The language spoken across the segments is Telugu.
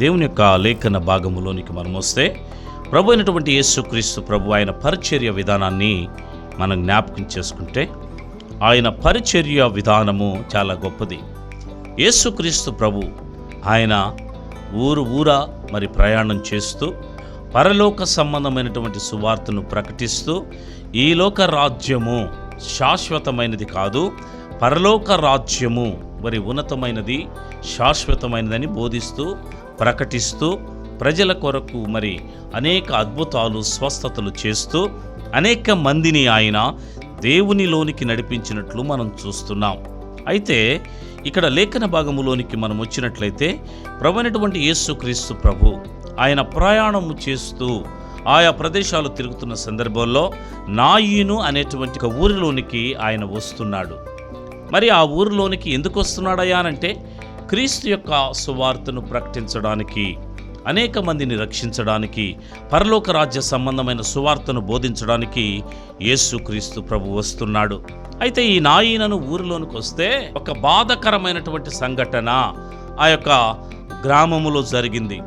దేవుని యొక్క లేఖన భాగములోనికి మనం వస్తే ప్రభు అయినటువంటి యేసుక్రీస్తు ప్రభు ఆయన పరిచర్య విధానాన్ని మనం జ్ఞాపకం చేసుకుంటే ఆయన పరిచర్య విధానము చాలా గొప్పది. యేసుక్రీస్తు ప్రభు ఆయన ఊరు ఊరా మరి ప్రయాణం చేస్తూ పరలోక సంబంధమైనటువంటి సువార్తను ప్రకటిస్తూ ఈ లోక రాజ్యము శాశ్వతమైనది కాదు పరలోక రాజ్యము మరి ఉన్నతమైనది శాశ్వతమైనదని బోధిస్తూ ప్రకటిస్తూ ప్రజల కొరకు మరి అనేక అద్భుతాలు స్వస్థతలు చేస్తూ అనేక మందిని ఆయన దేవునిలోనికి నడిపించినట్లు మనం చూస్తున్నాం. అయితే ఇక్కడ లేఖన భాగములోనికి మనం వచ్చినట్లయితే ప్రభునటువంటి యేసుక్రీస్తు ప్రభు ఆయన ప్రయాణము చేస్తూ ఆయా ప్రదేశాలు తిరుగుతున్న సందర్భంలో నాయీను అనేటువంటి ఒక ఊరిలోనికి ఆయన వస్తున్నాడు. మరి ఆ ఊరిలోనికి ఎందుకు వస్తున్నాడయ్యా అనంటే క్రీస్తు యొక్క సువార్తను ప్రకటించడానికి అనేక మందిని రక్షించడానికి పరలోక రాజ్య సంబంధమైన సువార్తను బోధించడానికి యేసుక్రీస్తు ప్రభు వస్తున్నాడు. అయితే ఈ నాయనను ఊరిలోనికి వస్తే ఒక బాధకరమైనటువంటి సంఘటన ఆ యొక్క గ్రామములో జరిగింది.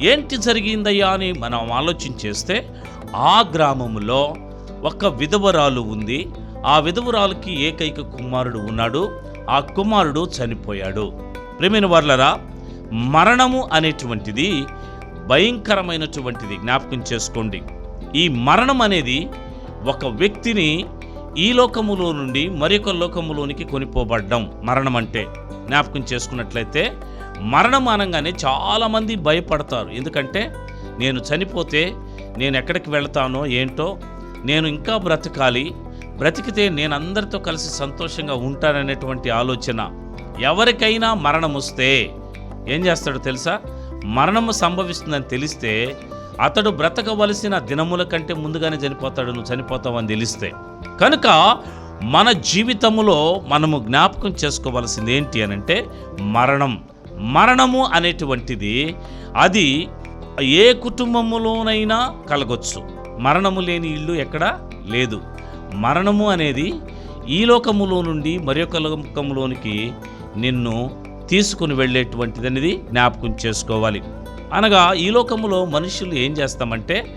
ఏంటి జరిగిందయ్యా అని మనం ఆలోచించేస్తే ఆ గ్రామములో ఒక విధవరాలు ఉంది. ఆ విధవరాలకి ఏకైక కుమారుడు ఉన్నాడు. ఆ కుమారుడు చనిపోయాడు. ప్రేమైన వర్లరా మరణము అనేటువంటిది భయంకరమైనటువంటిది జ్ఞాపకం చేసుకోండి. ఈ మరణం అనేది ఒక వ్యక్తిని ఈ లోకములో నుండి మరొక లోకములోనికి కొనిపోబడ్డం మరణం అంటే జ్ఞాపకం చేసుకున్నట్లయితే మరణం అనగానే చాలామంది భయపడతారు. ఎందుకంటే నేను చనిపోతే నేను ఎక్కడికి వెళ్తానో ఏంటో నేను ఇంకా బ్రతకాలి బ్రతికితే నేను అందరితో కలిసి సంతోషంగా ఉంటాననేటువంటి ఆలోచన ఎవరికైనా మరణం వస్తే ఏం చేస్తాడో తెలుసా? మరణము సంభవిస్తుందని తెలిస్తే అతడు బ్రతకవలసిన దినముల కంటే ముందుగానే చనిపోతాడు నువ్వు చనిపోతావని తెలిస్తే. కనుక మన జీవితములో మనము జ్ఞాపకం చేసుకోవలసింది ఏంటి అని అంటే మరణం. మరణము అనేటువంటిది అది ఏ కుటుంబములోనైనా కలగొచ్చు. మరణము లేని ఇల్లు ఎక్కడ? లేదు. మరణము అనేది ఈ లోకములో నుండి మరొక లోకములోనికి నిన్ను తీసుకుని వెళ్ళేటువంటిది అనేది జ్ఞాపకం చేసుకోవాలి. అనగా ఈ లోకంలో మనుషులు ఏం చేస్తామంటే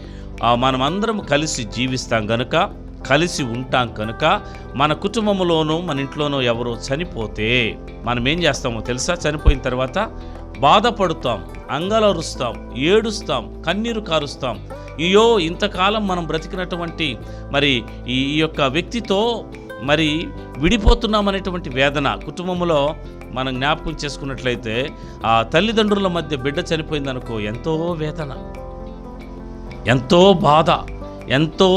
మనమందరం కలిసి జీవిస్తాం కనుక కలిసి ఉంటాం కనుక మన కుటుంబంలోనూ మన ఇంట్లోనూ ఎవరో చనిపోతే మనం ఏం చేస్తామో తెలుసా? చనిపోయిన తర్వాత బాధపడుతాం అంగలరుస్తాం ఏడుస్తాం కన్నీరు కారుస్తాం. అయ్యో ఇంతకాలం మనం బ్రతికినటువంటి మరి ఈ ఈ యొక్క వ్యక్తితో మరి విడిపోతున్నామనేటువంటి వేదన కుటుంబంలో మనం జ్ఞాపకం చేసుకున్నట్లయితే ఆ తల్లిదండ్రుల మధ్య బిడ్డ చనిపోయిందనుకో ఎంతో వేదన ఎంతో బాధ ఎంతో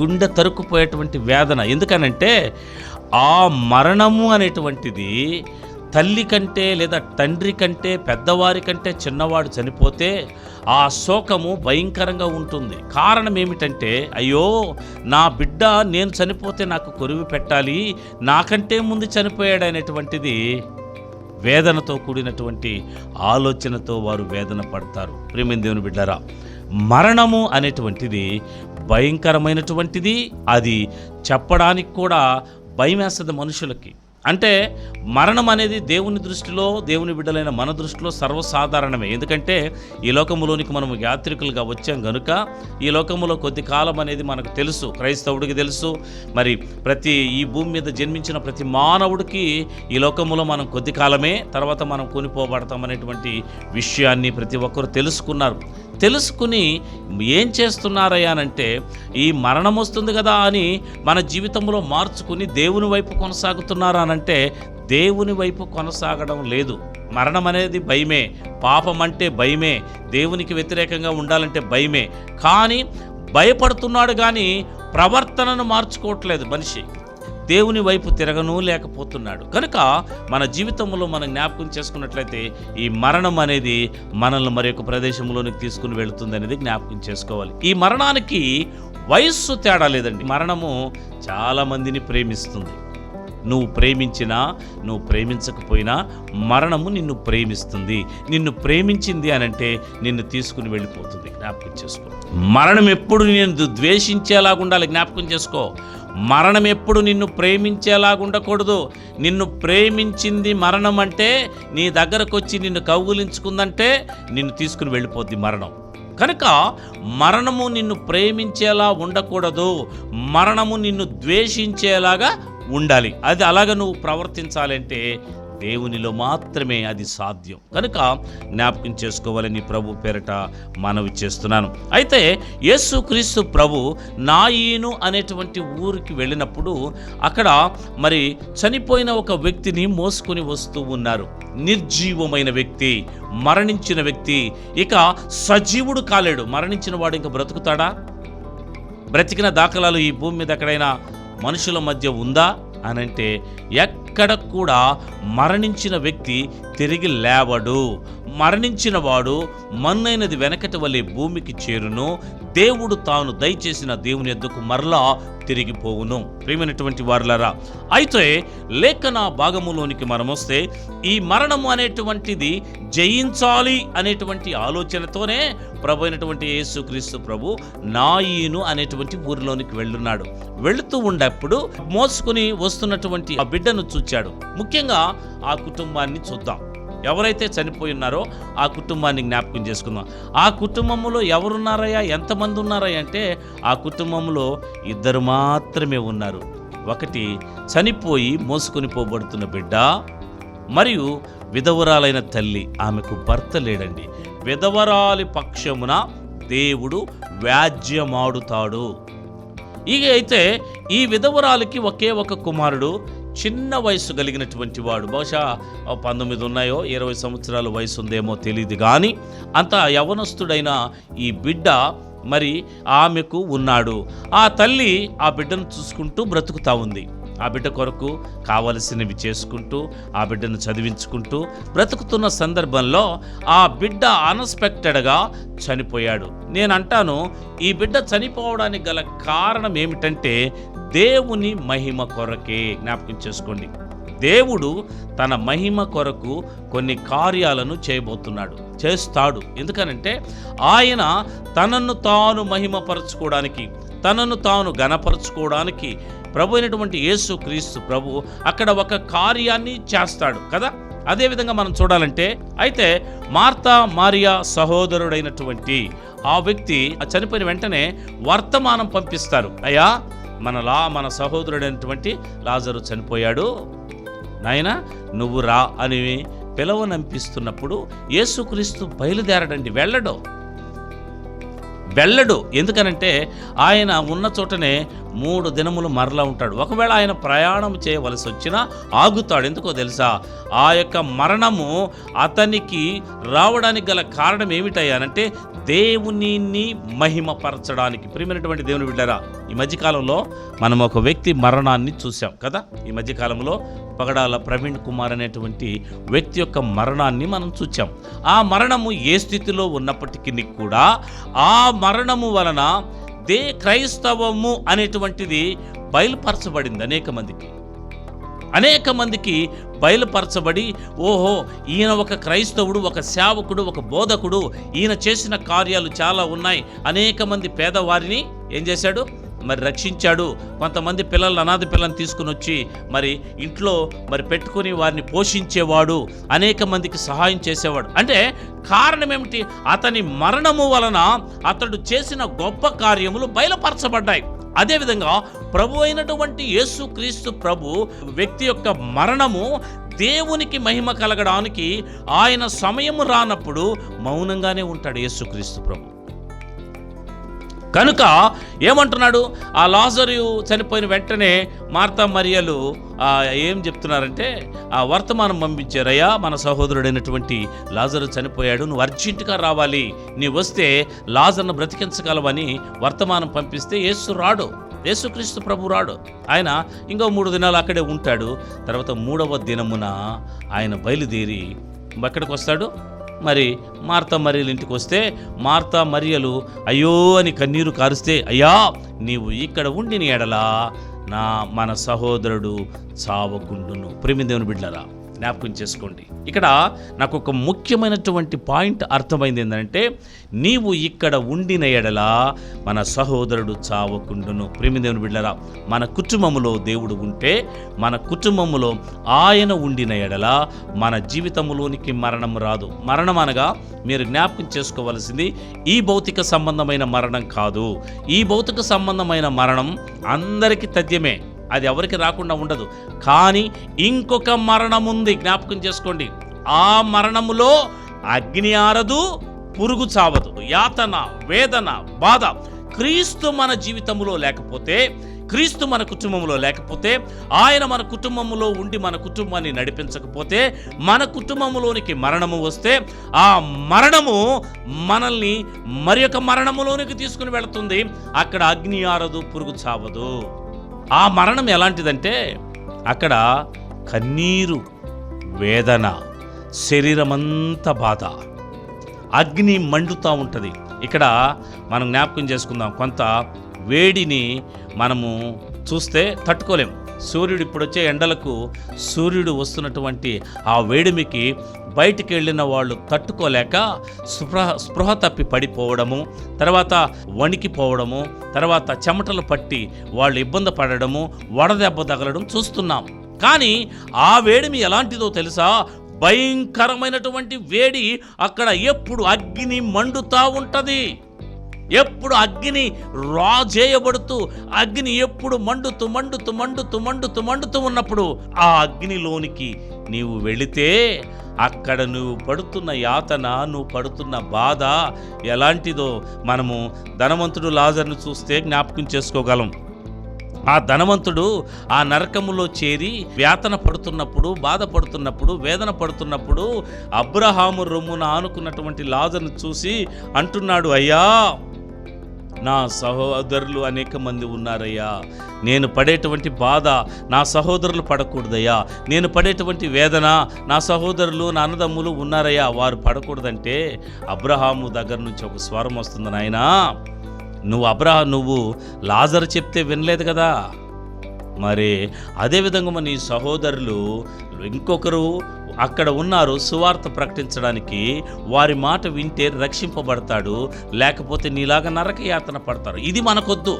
గుండె తరుక్కుపోయేటువంటి వేదన. ఎందుకనంటే ఆ మరణము అనేటువంటిది తల్లి కంటే లేదా తండ్రి కంటే పెద్దవారి కంటే చిన్నవాడు చనిపోతే ఆ శోకము భయంకరంగా ఉంటుంది. కారణం ఏమిటంటే అయ్యో నా బిడ్డ నేను చనిపోతే నాకు కొరివి పెట్టాలి నాకంటే ముందు చనిపోయాడు అనేటువంటిది వేదనతో కూడినటువంటి ఆలోచనతో వారు వేదన పడతారు. ప్రేమిన దేవుని బిడ్డారా మరణము అనేటువంటిది భయంకరమైనటువంటిది అది చెప్పడానికి కూడా భయం వేస్తుంది మనుషులకి. అంటే మరణం అనేది దేవుని దృష్టిలో దేవుని బిడ్డలైన మన దృష్టిలో సర్వసాధారణమే. ఎందుకంటే ఈ లోకములోనికి మనము యాత్రికులుగా వచ్చాం గనుక ఈ లోకములో కొద్ది కాలం అనేది మనకు తెలుసు క్రైస్తవుడికి తెలుసు. మరి ప్రతి ఈ భూమి మీద జన్మించిన ప్రతి మానవుడికి ఈ లోకములో మనం కొద్ది కాలమే తర్వాత మనం కొనిపోబడతాం అనేటువంటి విషయాన్ని ప్రతి ఒక్కరు తెలుసుకున్నారు. తెలుసుకుని ఏం చేస్తున్నారయ్యానంటే ఈ మరణం వస్తుంది కదా అని మన జీవితంలో మార్చుకుని దేవుని వైపు కొనసాగుతున్నారా అనంటే దేవుని వైపు కొనసాగడం లేదు. మరణం అనేది భయమే. పాపం అంటే భయమే. దేవునికి వ్యతిరేకంగా ఉండాలంటే భయమే. కానీ భయపడుతున్నాడు కానీ ప్రవర్తనను మార్చుకోవట్లేదు మనిషి. దేవుని వైపు తిరగను లేకపోతున్నాడు. కనుక మన జీవితంలో మనం జ్ఞాపకం చేసుకున్నట్లయితే ఈ మరణం అనేది మనల్ని మరి యొక్క ప్రదేశంలోనికి తీసుకుని వెళుతుంది అనేది జ్ఞాపకం చేసుకోవాలి. ఈ మరణానికి వయస్సు తేడా లేదండి. మరణము చాలా మందిని ప్రేమిస్తుంది. నువ్వు ప్రేమించినా నువ్వు ప్రేమించకపోయినా మరణము నిన్ను ప్రేమిస్తుంది. నిన్ను ప్రేమించింది అని అంటే నిన్ను తీసుకుని వెళ్ళిపోతుంది. జ్ఞాపకం చేసుకో. మరణం ఎప్పుడు నేను ద్వేషించేలాగా ఉండాలి. జ్ఞాపకం చేసుకో. మరణం ఎప్పుడు నిన్ను ప్రేమించేలాగా ఉండకూడదు. నిన్ను ప్రేమించింది మరణం అంటే నీ దగ్గరకు వచ్చి నిన్ను కౌగులించుకుందంటే నిన్ను తీసుకుని వెళ్ళిపోద్ది మరణం. కనుక మరణము నిన్ను ప్రేమించేలా ఉండకూడదు. మరణము నిన్ను ద్వేషించేలాగా ఉండాలి. అది అలాగ నువ్వు ప్రవర్తించాలంటే దేవునిలో మాత్రమే అది సాధ్యం. కనుక జ్ఞాపకం చేసుకోవాలని ప్రభు పేరట మనవి చేస్తున్నాను. అయితే యేసుక్రీస్తు ప్రభు నాయీను అనేటువంటి ఊరికి వెళ్ళినప్పుడు అక్కడ మరి చనిపోయిన ఒక వ్యక్తిని మోసుకొని వస్తూ ఉన్నారు. నిర్జీవమైన వ్యక్తి మరణించిన వ్యక్తి ఇక సజీవుడు కాలేడు. మరణించిన వాడు ఇంకా బ్రతుకుతాడా? బ్రతికిన దాఖలాలు ఈ భూమి మీద ఎక్కడైనా మనుషుల మధ్య ఉందా? అనంటే ఎక్కడ కూడా మరణించిన వ్యక్తి తిరిగి లేవడు. మరణించిన వాడు మన్నైనది వెనకటి వలె భూమికి చేరును. దేవుడు తాను దయచేసిన దేవుని ఎద్దుకు మరలా తిరిగిపోవును ప్రియమైనటువంటి వారులరా అయితే లేఖన భాగములోనికి మనం వస్తే ఈ మరణము అనేటువంటిది జయించాలి అనేటువంటి ఆలోచనతోనే ప్రభు అయినటువంటి యేసుక్రీస్తు ప్రభు నాయీను అనేటువంటి ఊరిలోనికి వెళ్ళున్నాడు. వెళుతూ ఉండప్పుడు మోసుకుని వస్తున్నటువంటి ఆ బిడ్డను చూచాడు. ముఖ్యంగా ఆ కుటుంబాన్ని చూద్దాం. ఎవరైతే చనిపోయి ఉన్నారో ఆ కుటుంబాన్ని జ్ఞాపకం చేసుకుందాం. ఆ కుటుంబంలో ఎవరున్నారయ్యా? ఎంతమంది ఉన్నారయ్యా అంటే ఆ కుటుంబంలో ఇద్దరు మాత్రమే ఉన్నారు. ఒకటి చనిపోయి మోసుకొని పోబడుతున్న బిడ్డ మరియు విధవరాలైన తల్లి ఆమెకు భర్త లేడండి. విధవరాలి పక్షమున దేవుడు వ్యాజ్యమాడుతాడు. ఇక అయితే ఈ విధవరాలికి ఒకే ఒక కుమారుడు చిన్న వయసు కలిగినటువంటి వాడు. బహుశా పంతొమ్మిది ఉన్నాయో ఇరవై సంవత్సరాల వయసు ఉందేమో తెలియదు కానీ అంత యవనస్తుడైన ఈ బిడ్డ మరి ఆమెకు ఉన్నాడు. ఆ తల్లి ఆ బిడ్డను చూసుకుంటూ బ్రతుకుతా ఉంది. ఆ బిడ్డ కొరకు కావలసినవి చేసుకుంటూ ఆ బిడ్డను చదివించుకుంటూ బ్రతుకుతున్న సందర్భంలో ఆ బిడ్డ అన్ఎక్స్పెక్టెడ్గా చనిపోయాడు. నేను అంటాను ఈ బిడ్డ చనిపోవడానికి గల కారణం ఏమిటంటే దేవుని మహిమ కొరకే జ్ఞాపకం చేసుకోండి. దేవుడు తన మహిమ కొరకు కొన్ని కార్యాలను చేయబోతున్నాడు చేస్తాడు. ఎందుకనంటే ఆయన తనను తాను మహిమపరచుకోవడానికి తనను తాను గనపరచుకోవడానికి ప్రభు అయినటువంటి యేసు క్రీస్తు ప్రభు అక్కడ ఒక కార్యాన్ని చేస్తాడు కదా? అదేవిధంగా మనం చూడాలంటే అయితే మార్తా మారియా సహోదరుడైనటువంటి ఆ వ్యక్తి ఆ చనిపోయిన వెంటనే వర్తమానం పంపిస్తారు. అయ్యా మన లా మన సహోదరుడైనటువంటి లాజరు చనిపోయాడు. నాయన నువ్వు రా అని పిలవనంపిస్తున్నప్పుడు యేసుక్రీస్తు బయలుదేరడండి వెళ్ళడం. వెళ్ళడు. ఎందుకనంటే ఆయన ఉన్న చోటనే మూడు దినములు మరలా ఉంటాడు. ఒకవేళ ఆయన ప్రయాణం చేయవలసి వచ్చినా ఆగుతాడు. ఎందుకో తెలుసా? ఆ యొక్క మరణము అతనికి రావడానికి గల కారణం ఏమిటయ్యానంటే దేవునిని మహిమపరచడానికి. ప్రియమైనటువంటి దేవుని బిడ్డరా ఈ మధ్యకాలంలో మనం ఒక వ్యక్తి మరణాన్ని చూసాం కదా? ఈ మధ్యకాలంలో పగడాల ప్రవీణ్ కుమార్ అనేటువంటి వ్యక్తి యొక్క మరణాన్ని మనం చూచాం. ఆ మరణము ఏ స్థితిలో ఉన్నప్పటికీ కూడా ఆ మరణము వలన దే క్రైస్తవము అనేటువంటిది బయలుపరచబడింది అనేక మందికి. అనేక మందికి బయలుపరచబడి ఓహో ఈయన ఒక క్రైస్తవుడు ఒక సేవకుడు ఒక బోధకుడు ఈయన చేసిన కార్యాలు చాలా ఉన్నాయి. అనేక మంది పేదవారిని ఏం చేశాడు? మరి రక్షించాడు. కొంతమంది పిల్లలు అనాథ పిల్లల్ని తీసుకుని వచ్చి మరి ఇంట్లో మరి పెట్టుకుని వారిని పోషించేవాడు అనేక మందికి సహాయం చేసేవాడు. అంటే కారణం ఏమిటి? అతని మరణము వలన అతడు చేసిన గొప్ప కార్యములు బయలుపరచబడ్డాయి. అదేవిధంగా ప్రభు అయినటువంటి యేసుక్రీస్తు ప్రభు వ్యక్తి యొక్క మరణము దేవునికి మహిమ కలగడానికి ఆయన సమయము రానప్పుడు మౌనంగానే ఉంటాడు యేసుక్రీస్తు ప్రభు. కనుక ఏమంటున్నాడు? ఆ లాజరు చనిపోయిన వెంటనే మార్తా మరియలు ఏం చెప్తున్నారంటే ఆ వర్తమానం పంపించారయ్యా మన సహోదరుడైనటువంటి లాజరు చనిపోయాడు నువ్వు అర్జెంటుగా రావాలి. నీ వస్తే లాజర్ను బ్రతికించగలవని వర్తమానం పంపిస్తే యేసు రాడు. యేసుక్రీస్తు ప్రభు రాడు. ఆయన ఇంకో మూడు దినాలు అక్కడే ఉంటాడు. తర్వాత మూడవ దినమున ఆయన బయలుదేరి ఎక్కడికి వస్తాడు? మరి మార్తా మరియలు ఇంటికి వస్తే మార్తా మరియలు అయ్యో అని కన్నీరు కారుస్తే అయ్యా నీవు ఇక్కడ ఉండిన ఎడలా నా మన సహోదరుడు చావకుండును. ప్రేమిదేవుని బిడ్డరా జ్ఞాపకం చేసుకోండి. ఇక్కడ నాకు ఒక ముఖ్యమైనటువంటి పాయింట్ అర్థమైంది ఏంటంటే నీవు ఇక్కడ ఉండిన ఎడల మన సహోదరుడు చావకుండును. ప్రేమిదేవుని బిడ్డరా మన కుటుంబములో దేవుడు ఉంటే మన కుటుంబములో ఆయన ఉండిన ఎడల మన జీవితంలోనికి మరణం రాదు. మరణం అనగా మీరు జ్ఞాపకం చేసుకోవలసింది ఈ భౌతిక సంబంధమైన మరణం కాదు. ఈ భౌతిక సంబంధమైన మరణం అందరికీ తథ్యమే. అది ఎవరికి రాకుండా ఉండదు. కానీ ఇంకొక మరణం ఉంది. జ్ఞాపకం చేసుకోండి. ఆ మరణములో అగ్ని ఆరదు పురుగు చావదు. యాతన వేదన బాధ క్రీస్తు మన జీవితంలో లేకపోతే క్రీస్తు మన కుటుంబంలో లేకపోతే ఆయన మన కుటుంబంలో ఉండి మన కుటుంబాన్ని నడిపించకపోతే మన కుటుంబంలోనికి మరణము వస్తే ఆ మరణము మనల్ని మరి మరణములోనికి తీసుకుని వెళుతుంది. అక్కడ అగ్ని ఆరదు పురుగు చావదు. ఆ మరణం ఎలాంటిదంటే అక్కడ కన్నీరు వేదన శరీరమంతా బాధ. అగ్ని మండుతూ ఉంటుంది. ఇక్కడ మనం జ్ఞాపకం చేసుకుందాం. కొంత వేడిని మనము చూస్తే తట్టుకోలేం. సూర్యుడు ఇప్పుడు వచ్చే ఎండలకు సూర్యుడు వస్తున్నటువంటి ఆ వేడిమికి బయటికి వెళ్ళిన వాళ్ళు తట్టుకోలేక స్పృహ స్పృహ తప్పి పడిపోవడము తర్వాత వణికిపోవడము తర్వాత చెమటలు పట్టి వాళ్ళు ఇబ్బంది పడడము వడదెబ్బ తగలడం చూస్తున్నాం. కానీ ఆ వేడిమి ఎలాంటిదో తెలుసా? భయంకరమైనటువంటి వేడి అక్కడ ఎప్పుడు అగ్ని మండుతా ఉంటుంది. ఎప్పుడు అగ్ని రాజేయబడుతూ అగ్ని ఎప్పుడు మండుతూ మండుతూ మండుతూ మండుతూ మండుతూ ఉన్నప్పుడు ఆ అగ్నిలోనికి నీవు వెళితే అక్కడ నువ్వు పడుతున్న యాతన నువ్వు పడుతున్న బాధ ఎలాంటిదో మనము ధనవంతుడు లాజర్ను చూస్తే జ్ఞాపకం చేసుకోగలం. ఆ ధనవంతుడు ఆ నరకములో చేరి వేతన పడుతున్నప్పుడు బాధపడుతున్నప్పుడు వేదన పడుతున్నప్పుడు అబ్రహాము రొమ్మున ఆనుకున్నటువంటి లాజర్ను చూసి అంటున్నాడు అయ్యా నా సహోదరులు అనేక మంది ఉన్నారయ్యా. నేను పడేటువంటి బాధ నా సహోదరులు పడకూడదయ్యా. నేను పడేటువంటి వేదన నా సహోదరులు నా అన్నదమ్ములు ఉన్నారయ్యా. వారు పడకూడదంటే అబ్రహాము దగ్గర నుంచి ఒక స్వరం వస్తుంది నాయనా. నువ్వు అబ్రహా నువ్వు లాజర్ చెప్తే వినలేదు కదా. మరి అదేవిధంగా మన నీ సహోదరులు ఇంకొకరు అక్కడ ఉన్నారు సువార్త ప్రకటించడానికి. వారి మాట వింటే రక్షింపబడతాడు లేకపోతే నీలాగా నరకయాతన పడతారు. ఇది మనకొద్దు.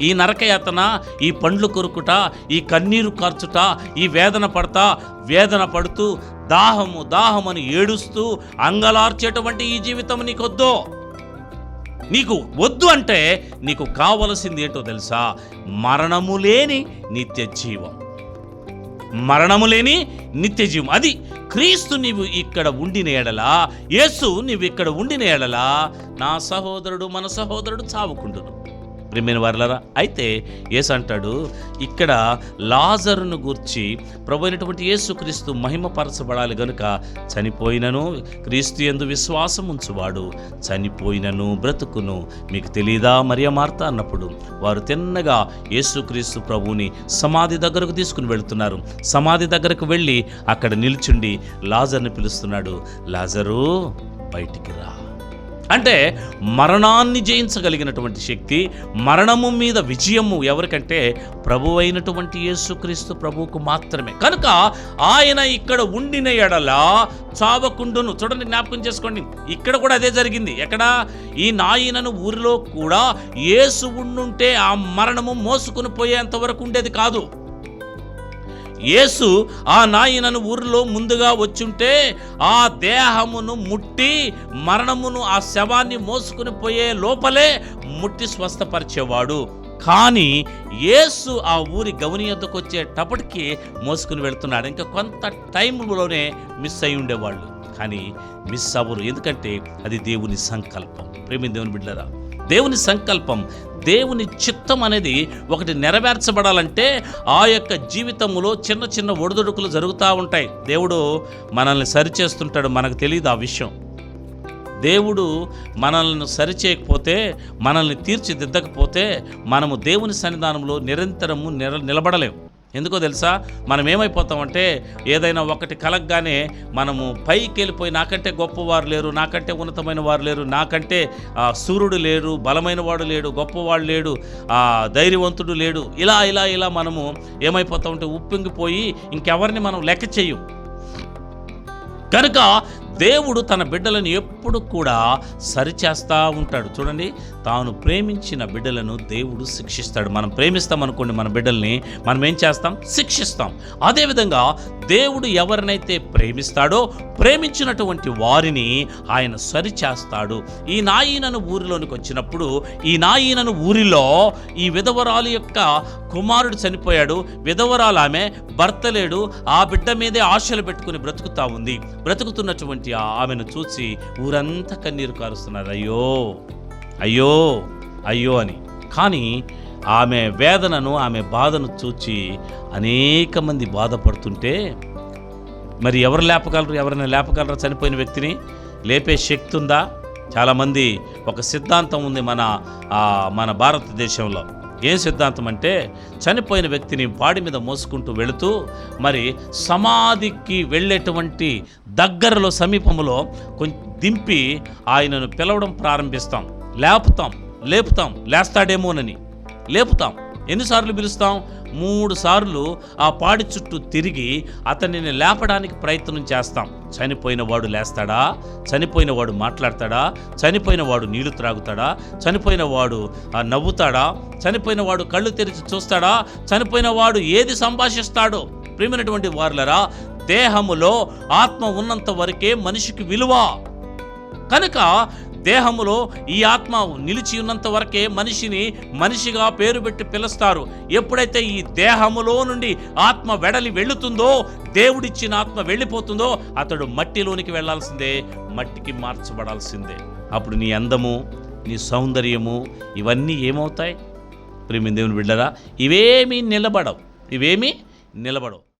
ఈ నరకయాతన ఈ పండ్లు కొరుకుట ఈ కన్నీరు కార్చుట ఈ వేదన పడతా వేదన పడుతూ దాహము దాహమని ఏడుస్తూ అంగలార్చేటువంటి ఈ జీవితం నీకొద్దు. నీకు వద్దు అంటే నీకు కావలసింది ఏంటో తెలుసా? మరణము లేని నిత్య జీవం. మరణము లేని నిత్యజీవం అది క్రీస్తు నీవు ఇక్కడ ఉండిన ఎడలా యేసు నీవు ఇక్కడ ఉండిన ఎడలా నా సహోదరుడు మన సహోదరుడు చావుకుంటును ప్రిమిన వర్లరా అయితే యేసు అంటాడు ఇక్కడ లాజరును గూర్చి ప్రభు అయినటువంటి యేసుక్రీస్తు మహిమపరచబడాలి గనుక చనిపోయినను క్రీస్తు ఎందు విశ్వాసం ఉంచువాడు. చనిపోయినను బ్రతుకును మీకు తెలీదా? మరియ మార్త అన్నప్పుడు వారు తిన్నగా యేసుక్రీస్తు ప్రభువుని సమాధి దగ్గరకు తీసుకుని వెళుతున్నారు. సమాధి దగ్గరకు వెళ్ళి అక్కడ నిల్చుండి లాజర్ని పిలుస్తున్నాడు లాజరు బయటికి రా. అంటే మరణాన్ని జయించగలిగినటువంటి శక్తి మరణము మీద విజయము ఎవరికంటే ప్రభు అయినటువంటి యేసుక్రీస్తు ప్రభువుకు మాత్రమే. కనుక ఆయన ఇక్కడ ఉండిన ఎడల చావకుండును చూడండి జ్ఞాపకం చేసుకోండి ఇక్కడ కూడా అదే జరిగింది. ఎక్కడ? ఈ నాయనను ఊరిలో కూడా యేసు ఉండుంటే ఆ మరణము మోసుకుని పోయేంత వరకు ఉండేది కాదు. యేసు ఆ నాయనను ఊరిలో ముందుగా వచ్చుంటే ఆ దేహమును ముట్టి మరణమును ఆ శవాన్ని మోసుకుని పోయే లోపలే ముట్టి స్వస్థపరిచేవాడు. కానీ యేసు ఆ ఊరి గవని వచ్చేటప్పటికి మోసుకుని వెళ్తున్నాడు. ఇంకా కొంత టైంలోనే మిస్ అయి ఉండేవాళ్ళు. కానీ మిస్ అవ్వరు. ఎందుకంటే అది దేవుని సంకల్పం. ప్రేమి దేవుని బిడ్డరా దేవుని సంకల్పం దేవుని చిత్తం అనేది ఒకటి నెరవేర్చబడాలంటే ఆ యొక్క జీవితంలో చిన్న చిన్న ఒడిదుడుకులు జరుగుతూ ఉంటాయి. దేవుడు మనల్ని సరిచేస్తుంటాడు మనకు తెలియదు ఆ విషయం. దేవుడు మనల్ని సరిచేయకపోతే మనల్ని తీర్చిదిద్దకపోతే మనము దేవుని సన్నిధానంలో నిరంతరము నిల నిలబడలేము. ఎందుకో తెలుసా? మనం ఏమైపోతామంటే ఏదైనా ఒకటి కలగగానే మనము పైకి వెళ్ళిపోయి నాకంటే గొప్పవారు లేరు నాకంటే ఉన్నతమైన వారు లేరు నాకంటే సూర్యుడు లేరు బలమైన వాడు లేడు గొప్పవాడు లేడు ధైర్యవంతుడు లేడు ఇలా ఇలా ఇలా మనము ఏమైపోతామంటే ఉప్పొంగిపోయి ఇంకెవరిని మనం లెక్క చేయం కనుక దేవుడు తన బిడ్డలను ఎప్పుడు కూడా సరిచేస్తూ ఉంటాడు. చూడండి తాను ప్రేమించిన బిడ్డలను దేవుడు శిక్షిస్తాడు. మనం ప్రేమిస్తాం అనుకోండి మన బిడ్డల్ని మనం ఏం చేస్తాం? శిక్షిస్తాం. అదేవిధంగా దేవుడు ఎవరినైతే ప్రేమిస్తాడో ప్రేమించినటువంటి వారిని ఆయన సరిచేస్తాడు. ఈ నాయనను ఊరిలోనికి వచ్చినప్పుడు ఈ నాయనను ఊరిలో ఈ విధవరాలు యొక్క కుమారుడు చనిపోయాడు. విధవరాలు ఆమె భర్త లేడు. ఆ బిడ్డ మీదే ఆశలు పెట్టుకుని బ్రతుకుతా ఉంది. బ్రతుకుతున్నటువంటి ఆ ఆమెను చూసి ఊరంతా కన్నీరు కారుస్తున్నారు. అయ్యో అయ్యో అయ్యో అని. కానీ ఆమె వేదనను ఆమె బాధను చూచి అనేక మంది బాధపడుతుంటే మరి ఎవరు లేపగలరు? ఎవరైనా లేపగలరా చనిపోయిన వ్యక్తిని? లేపే శక్తి ఉందా? చాలామంది ఒక సిద్ధాంతం ఉంది మన మన భారతదేశంలో. ఏం సిద్ధాంతం అంటే చనిపోయిన వ్యక్తిని పాడి మీద మోసుకుంటూ వెళుతూ మరి సమాధికి వెళ్ళేటువంటి దగ్గరలో సమీపంలో కొంచెం దింపి ఆయనను పిలవడం ప్రారంభిస్తాం. లేపుతాం లేపుతాం లేస్తాడేమోనని. లేపుతాం. ఎన్నిసార్లు పిలుస్తాం? మూడు సార్లు ఆ పాడి చుట్టూ తిరిగి అతనిని లేపడానికి ప్రయత్నం చేస్తాం. చనిపోయిన వాడు లేస్తాడా? చనిపోయిన వాడు మాట్లాడతాడా? చనిపోయిన వాడు నీళ్ళు త్రాగుతాడా? చనిపోయిన వాడు ఆ, నవ్వుతాడా? చనిపోయిన వాడు కళ్ళు తెరిచి చూస్తాడా? చనిపోయిన వాడు ఏది సంభాషిస్తాడో? ప్రేమైనటువంటి వారులరా దేహములో ఆత్మ ఉన్నంత వరకే మనిషికి విలువ. కనుక దేహములో ఈ ఆత్మ నిలిచి ఉన్నంత వరకే మనిషిని మనిషిగా పేరు పెట్టి పిలుస్తారు. ఎప్పుడైతే ఈ దేహములో నుండి ఆత్మ వెడలి వెళుతుందో దేవుడిచ్చిన ఆత్మ వెళ్ళిపోతుందో అతడు మట్టిలోనికి వెళ్ళాల్సిందే మట్టికి మార్చబడాల్సిందే. అప్పుడు నీ అందము నీ సౌందర్యము ఇవన్నీ ఏమవుతాయి? ప్రేమి దేవుని బిడ్డరా ఇవేమీ నిలబడవు. ఇవేమీ నిలబడవు.